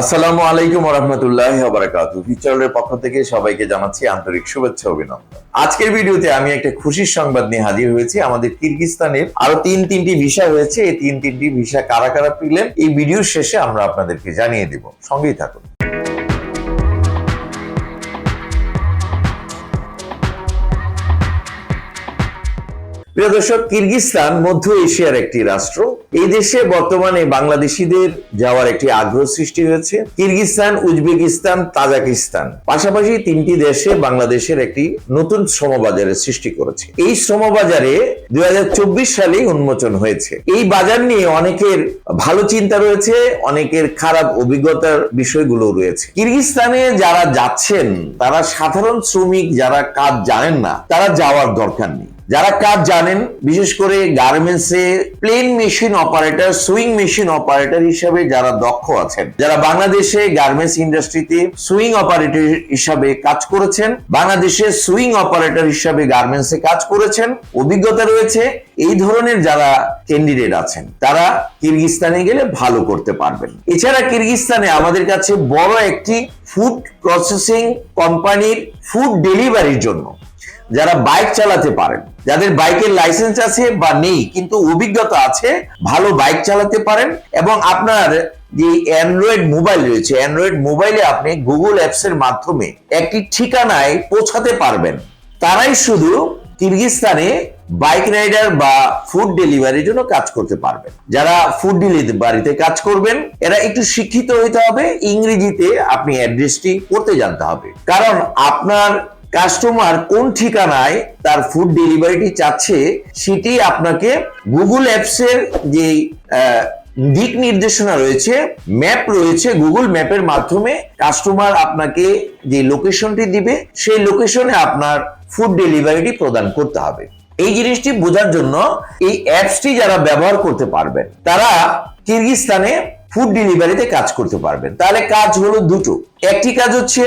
আসসালামু আলাইকুম রহমতুল্লাহ বারাকাতু ফিচারের পক্ষ থেকে সবাইকে জানাচ্ছি আন্তরিক শুভেচ্ছা অভিনন্দন। আজকের ভিডিওতে আমি একটা খুশির সংবাদ নিয়ে হাজির হয়েছি। আমাদের কিরগিস্তানের আরও তিন তিনটি ভিসা হয়েছে। এই তিন তিনটি ভিসা কারা কারা পেলেন, এই ভিডিওর শেষে আমরা আপনাদেরকে জানিয়ে দেব। সঙ্গেই থাকুন। প্রিয় দর্শক কিরগিস্তান মধ্য এশিয়ার একটি রাষ্ট্র। এই দেশে বর্তমানে বাংলাদেশিদের যাওয়ার একটি আগ্রহ সৃষ্টি হয়েছে। কিরগিস্তান উজবেকিস্তান, তাজাকিস্তান পাশাপাশি তিনটি দেশে বাংলাদেশের একটি নতুন শ্রমবাজারের সৃষ্টি করেছে। এই শ্রমবাজারে দুই সালেই উন্মোচন হয়েছে। এই বাজার নিয়ে অনেকের ভালো চিন্তা রয়েছে, অনেকের খারাপ অভিজ্ঞতার বিষয়গুলো রয়েছে। কিরগিস্তানে যারা যাচ্ছেন, তারা সাধারণ শ্রমিক যারা কাজ জানেন না, তারা যাওয়ার দরকার নেই। যারা কাজ জানেন, বিশেষ করে গার্মেন্টসে plain machine operator, sewing machine operator হিসাবে যারা দক্ষ আছেন, যারা বাংলাদেশে গার্মেন্টস ইন্ডাস্ট্রিতে সুইং অপারেটর হিসাবে কাজ করেছেন, বাংলাদেশে সুইং অপারেটর হিসাবে গার্মেন্টসে কাজ করেছেন, অভিজ্ঞতা রয়েছে, এই ধরনের যারা ক্যান্ডিডেট আছেন, তারা কিরগিস্তানে গেলে ভালো করতে পারবেন। এছাড়া কিরগিস্তানে আমাদের কাছে বড় একটি ফুড প্রসেসিং কোম্পানির ফুড ডেলিভারির জন্য যারা বাইক চালাতে পারেন, যাদের বাইকের লাইসেন্স আছে বা নেই, কিন্তু অভিজ্ঞতা আছে, ভালো বাইক চালাতে পারেন এবং আপনার যে অ্যান্ড্রয়েড মোবাইল রয়েছে অ্যান্ড্রয়েড মোবাইলে আপনি গুগল অ্যাপস এর মাধ্যমে একটি ঠিকানায় পৌঁছাতে পারবেন। তারাই শুধু কিরগিস্তানে বাইক রাইডার বা ফুড ডেলিভারির জন্য কাজ করতে পারবেন। যারা ফুড ডেলিভারিতে কাজ করবেন, এরা একটু শিক্ষিত হইতে হবে, ইংরেজিতে আপনি অ্যাড্রেসটি করতে জানতে হবে। কারণ আপনার কাস্টমার কোন ঠিকানায় তার ফুড ডেলিভারিটি চাচ্ছে সেটি আপনাকে গুগল অ্যাপসের যে দিক নির্দেশনা রয়েছে ম্যাপ রয়েছে গুগল ম্যাপের মাধ্যমে কাস্টমার আপনাকে যে লোকেশনটি দিবে, সেই লোকেশনে আপনার ফুড ডেলিভারিটি প্রদান করতে হবে। এই জিনিসটি বোঝার জন্য এই অ্যাপসটি যারা ব্যবহার করতে পারবেন, তারা কিরগিস্তানে ফুড ডেলিভারিতে কাজ করতে পারবেন। তাহলে কাজ হলো দুটো। একটি কাজ হচ্ছে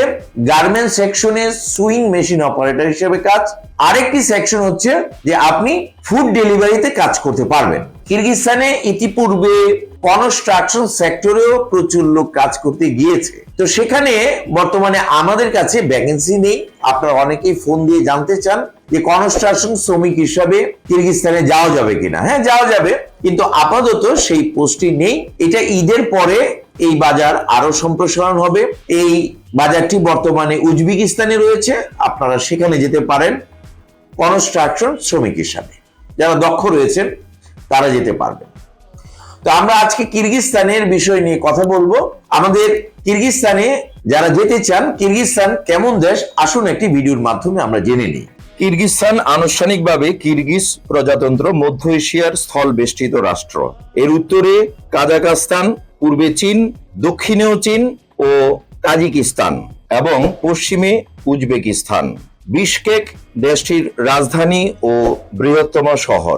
গার্মেন্ট সেকশনে সুইং মেশিন অপারেটর হিসেবে কাজ। আরেকটি সেকশন হচ্ছে যে আপনি ফুড ডেলিভারিতে কাজ করতে পারবেন। কিরগিস্তানে ইতিপূর্বে কনস্ট্রাকশন সেক্টরেও প্রচুর লোক কাজ করতে গিয়েছে। তো সেখানে বর্তমানে আমাদের কাছে ভ্যাকেন্সি নেই। আপনারা অনেকেই ফোন দিয়ে জানতে চান যে কনস্ট্রাকশন শ্রমিক হিসাবে কিরগিস্তানে যাওয়া যাবে কিনা। হ্যাঁ যাওয়া যাবে, কিন্তু আপাতত সেই পোস্টটি নেই। এটা ঈদের পরে এই বাজার আরও সম্প্রসারণ হবে। এই বাজারটি বর্তমানে উজবেকিস্তানে রয়েছে। আপনারা সেখানে যেতে পারেন কনস্ট্রাকশন শ্রমিক হিসাবে। যারা দক্ষ রয়েছেন তারা যেতে পারবেন তো আমরা আজকে কিরগিস্তানের বিষয় নিয়ে কথা বলব। আমাদের কিরগিস্তানে যারা যেতে চান, কিরগিস্তান কেমন দেশ? আসুন একটি ভিডিওর মাধ্যমে আমরা জেনে নিই। কিরগিস্তান আনুষ্ঠানিকভাবে কিরগিজ প্রজাতন্ত্র মধ্য এশিয়ার স্থল বেষ্টিত রাষ্ট্র। এর উত্তরে কাজাকাস্তান পূর্বে চীন, দক্ষিণেও চীন ও তাজিকিস্তান এবং পশ্চিমে উজবেকিস্তান। বিশকেক দেশটির রাজধানী ও বৃহত্তম শহর।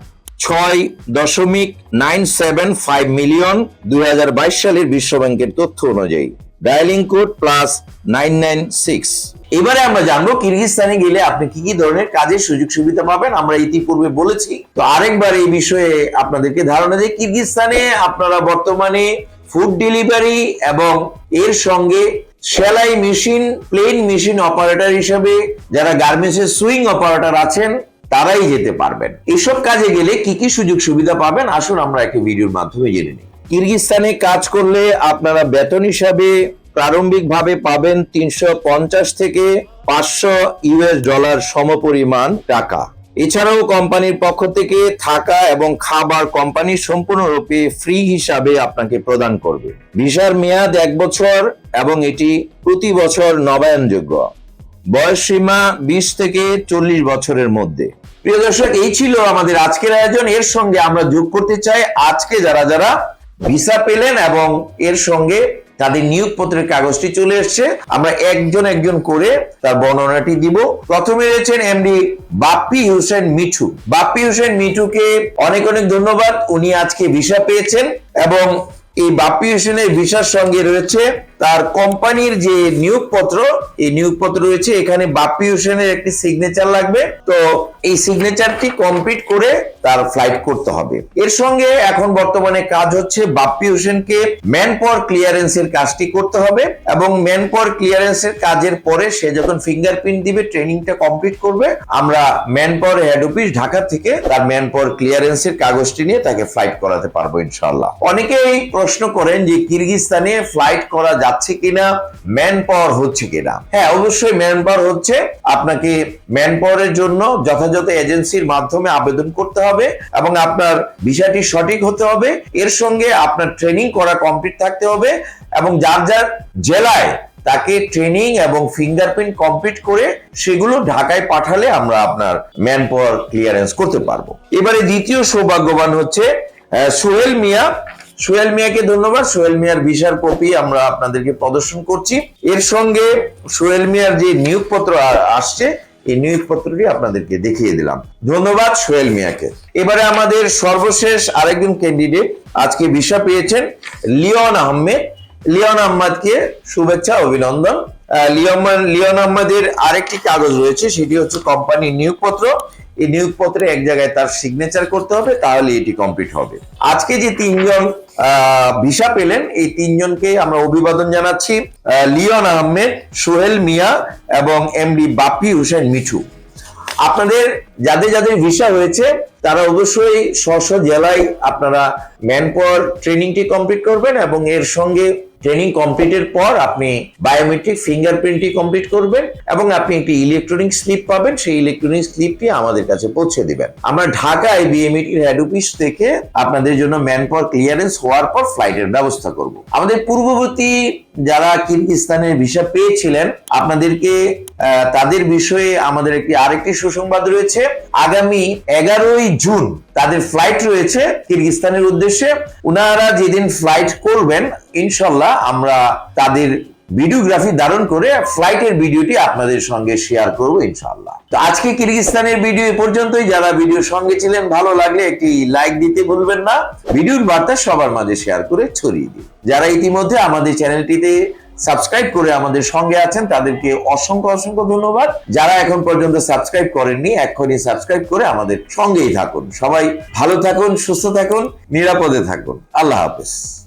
ছয় দশমিক নাইন সেভেন ফাইভ মিলিয়ন দুই হাজার বাইশ সালের বিশ্ব ব্যাংকের তথ্য অনুযায়ী। Dialling code plus nine nine six এবারে আমরা জানব কিরগিস্তানে গেলে আপনি কি কি ধরনের কাজের সুযোগ সুবিধা পাবেন, আমরা ইতিপূর্বে বলেছি। তো আরেকবার এই বিষয়ে আপনাদেরকে ধারণা দিই, কিরগিস্তানে আপনারা বর্তমানে ফুড ডেলিভারি এবং এর সঙ্গে সেলাই মেশিন প্লেন মেশিন অপারেটর হিসেবে যারা গার্মেন্টসের সুইং অপারেটর আছেন তারাই যেতে পারবেন। এসব কাজে গেলে কি কি সুযোগ সুবিধা পাবেন? আসুন আমরা একটা ভিডিওর মাধ্যমে জেনে নিই। কিরগিস্তানে কাজ করলে আপনারা বেতন হিসাবে প্রারম্ভিকভাবে পাবেন তিনশো পঞ্চাশ থেকে পাঁচশো ইউএস ডলার সমপরিমাণ টাকা। এছাড়াও কোম্পানির পক্ষ থেকে থাকা এবং খাবার কোম্পানি সম্পূর্ণরূপে ফ্রি হিসাবে আপনাকে প্রদান করবে। ভিসার মেয়াদ এক বছর এবং এটি প্রতি বছর নবায়নযোগ্য। বয়স সীমা বিশ থেকে চল্লিশ বছরের মধ্যে। প্রিয় দর্শক, এই ছিল আমাদের আজকের আয়োজন। এর সঙ্গে আমরা যোগ করতে চাই আজকে যারা যারা ভিসা পেলেন এবং এর সঙ্গে তাদের নিয়োগপত্রের কাগজটি চলে এসেছে, আমরা একজন একজন করে তার বর্ণনাটি দিব। প্রথমে রয়েছেন এমডি বাপ্পি হোসেন মিঠু। বাপ্পি হোসেন মিঠুকে অনেক অনেক ধন্যবাদ। উনি আজকে ভিসা পেয়েছেন এবং এই বাপ্পি হোসেনের ভিসার সঙ্গে রয়েছে তার কোম্পানির যে নিয়োগপত্র, এই নিয়োগপত্র রয়েছে, এখানে বাপ্পি হোসেনের একটি সিগনেচার লাগবে। তো এই সিগনেচারটি কমপ্লিট করে তার ফ্লাইট করতে হবে। এর সঙ্গে এখন বর্তমানে কাজ হচ্ছে বাপ্পি হোসেনকে ম্যান পাওয়ার ক্লিয়ারেন্সের কাজটি করতে হবে এবং ম্যান পাওয়ার ক্লিয়ারেন্সের কাজের পরে সে যখন ফিঙ্গারপ্রিন্ট দিবে ট্রেনিংটা কমপ্লিট করবে, আমরা manpower head office Dhaka থেকে তার ম্যান পাওয়ার ক্লিয়ারেন্সের কাগজটি নিয়ে তাকে ফ্লাইট করাতে পারব ইনশাল্লাহ অনেকেই প্রশ্ন করেন যে কিরগিস্তানে ফ্লাইট করা যাচ্ছে কিনা ম্যান পাওয়ার হচ্ছে কিনা? হ্যাঁ অবশ্যই ম্যান পাওয়ার হচ্ছে আপনাকে ম্যান পাওয়ারের জন্য যথাযথ এজেন্সির মাধ্যমে আবেদন করতে হবে এবং আপনার বিষয়টি সঠিক হতে হবে। এর সঙ্গে আপনার ট্রেনিং করা কমপ্লিট থাকতে হবে এবং যার যার জেলায় তাকে ট্রেনিং এবং ফিঙ্গারপ্রিন্ট কমপ্লিট করে সেগুলো ঢাকায় পাঠালে আমরা আপনার ম্যান পাওয়ার ক্লিয়ারেন্স করতে পারব। এবারে দ্বিতীয় সৌভাগ্যবান হচ্ছে সোহেল মিয়া সোহেল মিয়াকে ধন্যবাদ। সোহেল মিয়ার ভিসার কপি আমরা আপনাদেরকে প্রদর্শন করছি। এর সঙ্গে সোহেল মিয়ার যে নিয়োগপত্র আসছে, এই নিয়োগপত্রটি আপনাদেরকে দেখিয়ে দিলাম। ধন্যবাদ সোহেল মিয়াকে। এবারে আমাদের সর্বশেষ আরেকজন ক্যান্ডিডেট আজকে ভিসা পেয়েছেন লিওন আহমেদ। লিওন আহমদকে শুভেচ্ছা, অভিনন্দন। লিওন লিওন আহমদের আরেকটি কাগজ রয়েছে, সেটি হচ্ছে কোম্পানির নিয়োগপত্র। এই নিয়োগপত্রে এক জায়গায় তার সিগনেচার করতে হবে তাহলে এটি কমপ্লিট হবে। আজকে যে তিনজন ভিসা পেলেন, এই তিনজনকে আমরা অভিবাদন জানাচ্ছি লিওন আহমেদ, সোহেল মিয়া এবং এমডি বাপি হুসেন মিঠু। আপনাদের, যাদের যাদের ভিসা হয়েছে, তারা অবশ্যই স্ব জেলায় আপনারা ম্যান পাওয়ার ট্রেনিংটি কমপ্লিট করবেন এবং এর সঙ্গে ট্রেনিং কমপ্লিটের পর আপনি বায়োমেট্রিক ফিঙ্গারপ্রিন্টটি কমপ্লিট করবেন এবং আপনি একটি ইলেকট্রনিক স্লিপ পাবেন। সেই ইলেকট্রনিক স্লিপটি আমাদের কাছে পৌঁছে দিবেন। আমরা ঢাকায় বিএমইটির হেড অফিস থেকে আপনাদের জন্য ম্যান পাওয়ার ক্লিয়ারেন্স হওয়ার পর ফ্লাইটের ব্যবস্থা করব। আমাদের পূর্ববর্তী যারা কিরগিস্তানের ভিসা পেয়েছিলেন, আপনাদেরকে তাদের বিষয়ে আমাদের একটি, আরেকটি সুসংবাদ রয়েছে। আগামী এগারোই জুন তাদের ফ্লাইট রয়েছে কিরগিস্তানের উদ্দেশ্যে। উনারা যেদিন ফ্লাইট করবেন, ইনশাল্লাহ আমরা তাদের ভিডিওগ্রাফি ধারণ করে ফ্লাইটের ভিডিওটি আপনাদের সঙ্গে শেয়ার করব ইনশাল্লাহ তো আজকে কিরগিস্তানের ভিডিও এ পর্যন্তই। যারা ভিডিও সঙ্গে ছিলেন, ভালো লাগলে একটি লাইক দিতে ভুলবেন না। ভিডিওর বার্তা সবার মাঝে শেয়ার করে ছড়িয়ে দিন। যারা ইতিমধ্যে আমাদের চ্যানেলটিতে সাবস্ক্রাইব করে আমাদের সঙ্গে আছেন, তাদেরকে অসংখ্য অসংখ্য ধন্যবাদ। যারা এখন পর্যন্ত সাবস্ক্রাইব করেননি, এক্ষুনি সাবস্ক্রাইব করে আমাদের সঙ্গেই থাকুন। সবাই ভালো থাকুন, সুস্থ থাকুন, নিরাপদে থাকুন। আল্লাহ হাফেজ।